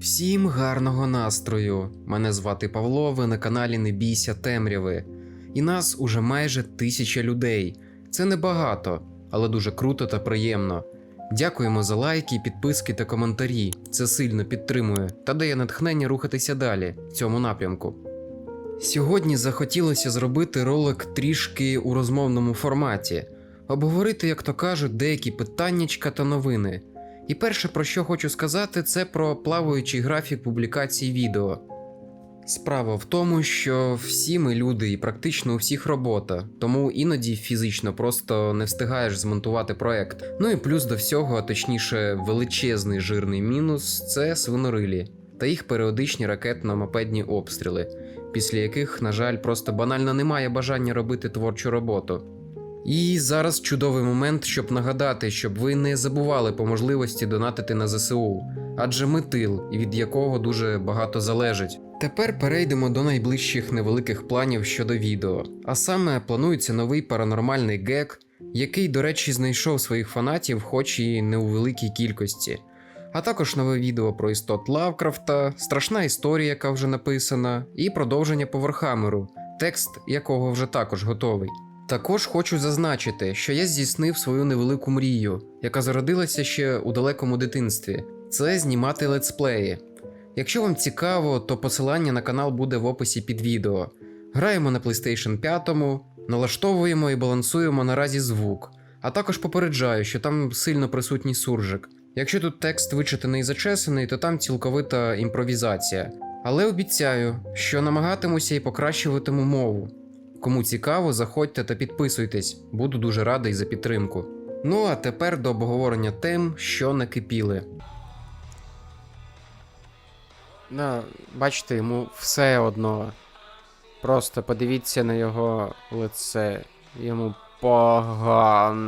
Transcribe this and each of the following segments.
Всім гарного настрою! Мене звати Павло, ви на каналі Не бійся темряви. І нас уже майже тисяча людей. Це небагато, але дуже круто та приємно. Дякуємо за лайки, підписки та коментарі. Це сильно підтримує та дає натхнення рухатися далі в цьому напрямку. Сьогодні захотілося зробити ролик трішки у розмовному форматі, обговорити, як то кажуть, деякі питаннячка та новини. І перше, про що хочу сказати, це про плаваючий графік публікації відео. Справа в тому, що всі ми люди і практично у всіх робота, тому іноді фізично просто не встигаєш змонтувати проект. Ну і плюс до всього, а точніше, величезний жирний мінус це свинорилі та їх періодичні ракетно-мопедні обстріли, після яких, на жаль, просто банально немає бажання робити творчу роботу. І зараз чудовий момент, щоб нагадати, щоб ви не забували по можливості донатити на ЗСУ, адже ми тил, від якого дуже багато залежить. Тепер перейдемо до найближчих невеликих планів щодо відео. А саме планується новий паранормальний гек, який, до речі, знайшов своїх фанатів, хоч і не у великій кількості. А також нове відео про істот Лавкрафта, страшна історія, яка вже написана, і продовження по Вархамеру, текст якого вже також готовий. Також хочу зазначити, що я здійснив свою невелику мрію, яка зародилася ще у далекому дитинстві. Це знімати летсплеї. Якщо вам цікаво, то посилання на канал буде в описі під відео. Граємо на PlayStation 5, налаштовуємо і балансуємо наразі звук, а також попереджаю, що там сильно присутній суржик. Якщо тут текст вичитаний і зачесаний, то там цілковита імпровізація. Але обіцяю, що намагатимуся і покращуватиму мову. Кому цікаво, заходьте та підписуйтесь, буду дуже радий за підтримку. Ну а тепер до обговорення тем, що накипіли. Да, бачите, йому все одно. Просто подивіться на його лице. Йому погано.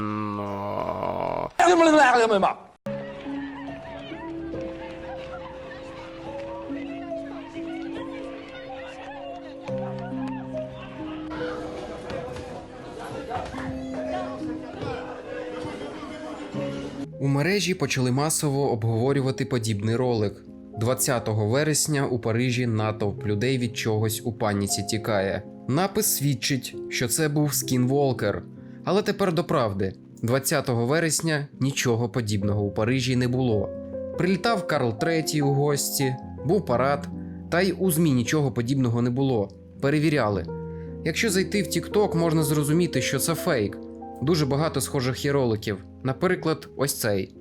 У мережі почали масово обговорювати подібний ролик. 20 вересня у Парижі натовп людей від чогось у паніці тікає. Напис свідчить, що це був скінволкер. Але тепер до правди: 20 вересня нічого подібного у Парижі не було. Прилітав Карл III у гості, був парад, та й у ЗМІ нічого подібного не було. Перевіряли. Якщо зайти в TikTok, можна зрозуміти, що це фейк. Дуже багато схожих є роликів. Наприклад, ось цей.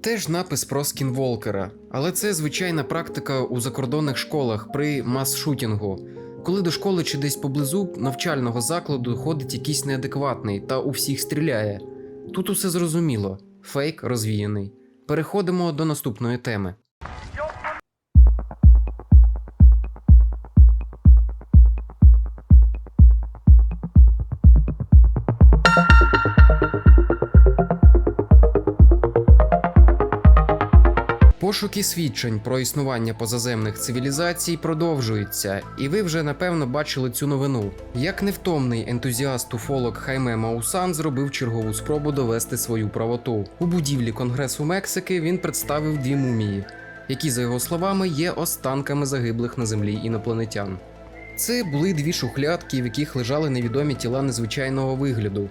Теж напис про скінволкера, але це звичайна практика у закордонних школах при мас-шутінгу. Коли до школи чи десь поблизу навчального закладу ходить якийсь неадекватний та у всіх стріляє. Тут усе зрозуміло, фейк розвіяний. Переходимо до наступної теми. Пошуки свідчень про існування позаземних цивілізацій продовжуються, і ви вже напевно бачили цю новину. Як невтомний ентузіаст уфолог Хайме Маусан зробив чергову спробу довести свою правоту. У будівлі Конгресу Мексики він представив дві мумії, які, за його словами, є останками загиблих на землі інопланетян. Це були дві шухлядки, в яких лежали невідомі тіла незвичайного вигляду.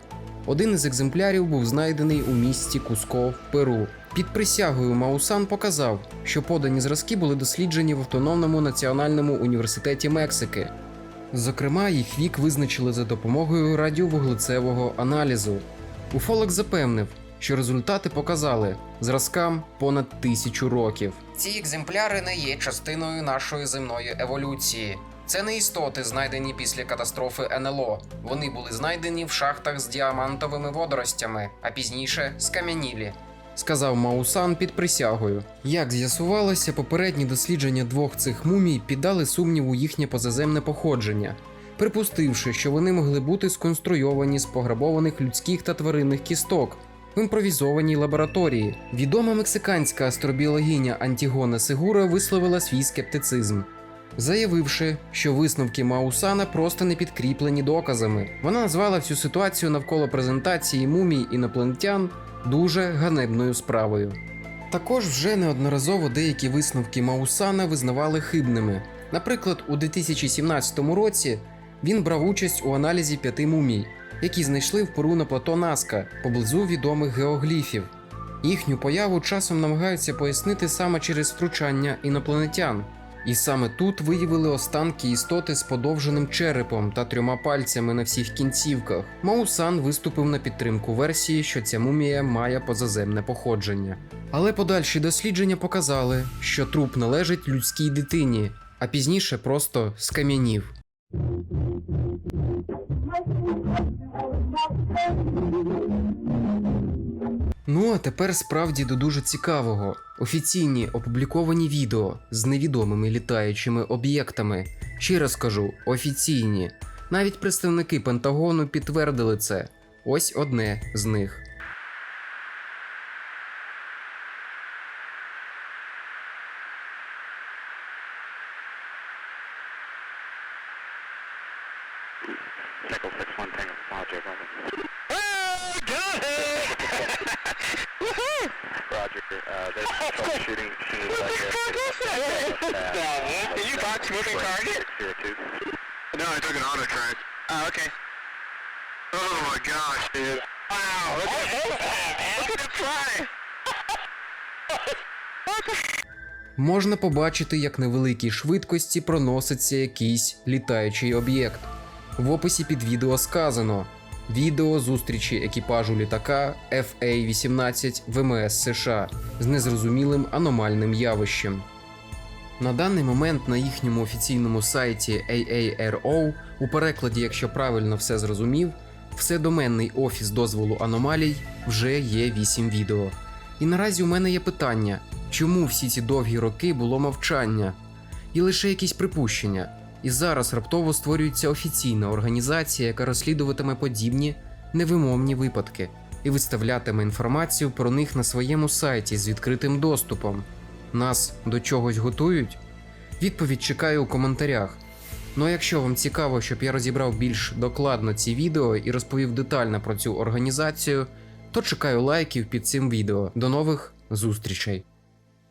Один із екземплярів був знайдений у місті Куско в Перу. Під присягою Маусан показав, що подані зразки були досліджені в Автономному національному університеті Мексики. Зокрема, їх вік визначили за допомогою радіовуглецевого аналізу. Уфолог запевнив, що результати показали зразкам понад тисячу років. Ці екземпляри не є частиною нашої земної еволюції. Це не істоти, знайдені після катастрофи НЛО. Вони були знайдені в шахтах з діамантовими водоростями, а пізніше скам'янілі. Сказав Маусан під присягою. Як з'ясувалося, попередні дослідження двох цих мумій піддали сумніву їхнє позаземне походження, припустивши, що вони могли бути сконструйовані з пограбованих людських та тваринних кісток в імпровізованій лабораторії. Відома мексиканська астробіологиня Антігона Сегура висловила свій скептицизм. Заявивши, що висновки Маусана просто не підкріплені доказами. Вона назвала всю ситуацію навколо презентації мумій інопланетян дуже ганебною справою. Також вже неодноразово деякі висновки Маусана визнавали хибними. Наприклад, у 2017 році він брав участь у аналізі п'яти мумій, які знайшли в пору на плато Наска поблизу відомих геогліфів. Їхню появу часом намагаються пояснити саме через втручання інопланетян. І саме тут виявили останки істоти з подовженим черепом та трьома пальцями на всіх кінцівках. Маусан виступив на підтримку версії, що ця мумія має позаземне походження. Але подальші дослідження показали, що труп належить людській дитині, а пізніше просто скам'янів. Ну а тепер справді до дуже цікавого. Офіційні опубліковані відео з невідомими літаючими об'єктами. Ще раз кажу, офіційні. Навіть представники Пентагону підтвердили це. Ось одне з них. Cycle 6-1 Tango, Roger, Roger. Roger, uh, there's troubleshooting as soon as I get Did you box moving target? No, I took an auto track. Oh, okay. Oh my gosh, dude. Wow, look at, look at it fly! Можна побачити, як на великій швидкості проноситься якийсь літаючий об'єкт. В описі під відео сказано: відео зустрічі екіпажу літака FA-18 ВМС США з незрозумілим аномальним явищем. На даний момент на їхньому офіційному сайті AARO, у перекладі, якщо правильно все зрозумів, вседоменний офіс дозволу аномалій вже є 8 відео. І наразі у мене є питання: чому всі ці довгі роки було мовчання? І лише якісь припущення. І зараз раптово створюється офіційна організація, яка розслідуватиме подібні невимовні випадки і виставлятиме інформацію про них на своєму сайті з відкритим доступом. Нас до чогось готують? Відповідь чекаю у коментарях. Ну а якщо вам цікаво, щоб я розібрав більш докладно ці відео і розповів детально про цю організацію, то чекаю лайків під цим відео. До нових зустрічей!